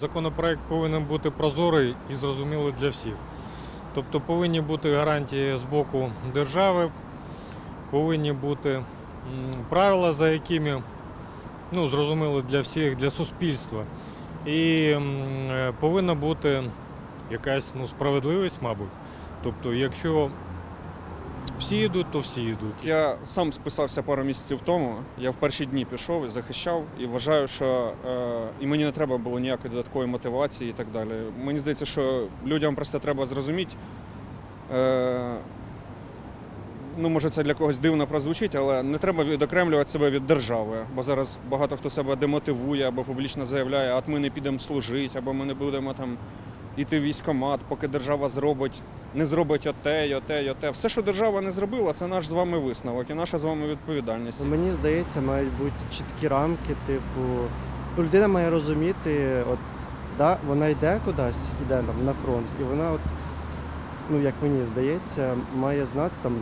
Законопроект повинен бути прозорий і зрозумілий для всіх. Тобто повинні бути гарантії з боку держави, повинні бути правила, за якими ну, зрозуміло для всіх, для суспільства. І е, повинна бути якась ну, справедливість, мабуть. Тобто, якщо всі йдуть, то всі йдуть. Я сам списався пару місяців тому. Я в перші дні пішов і захищав, і вважаю, що е, і мені не треба було ніякої додаткової мотивації і так далі. Мені здається, що людям просто треба зрозуміти. Е, ну, може, це для когось дивно прозвучить, але не треба відокремлювати себе від держави. Бо зараз багато хто себе демотивує або публічно заявляє, от ми не підемо служити, або ми не будемо там іти в військкомат, поки держава зробить, не зробить оте, оте, й оте. Все, що держава не зробила, це наш з вами висновок і наша з вами відповідальність. Ну, Мені здається, мають бути чіткі рамки, типу, ну, людина має розуміти, от, да, вона йде кудись, йде на фронт, і вона, от, ну, як мені здається, має знати там,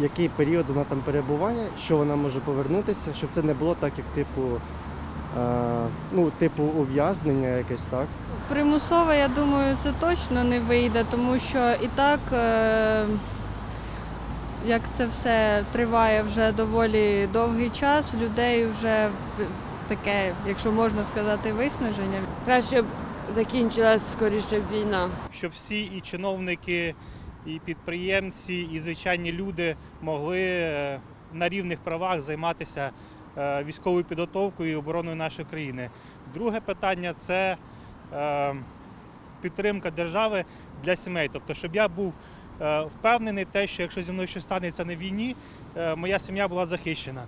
який період вона там перебуває, що вона може повернутися, щоб це не було так, як типу, е, ну, типу ув'язнення якесь, так? Примусово, я думаю, це точно не вийде, тому що і так, е, як це все триває вже доволі довгий час, у людей вже в- таке, якщо можна сказати, виснаження. Краще б закінчилась скоріше війна. щоб всі і чиновники, і підприємці, і звичайні люди могли е, на рівних правах займатися е, військовою підготовкою і обороною нашої країни. Друге питання це підтримка держави для сімей. Тобто, щоб я був е, впевнений, те, що якщо зі мною щось станеться на війні, е, моя сім'я була захищена.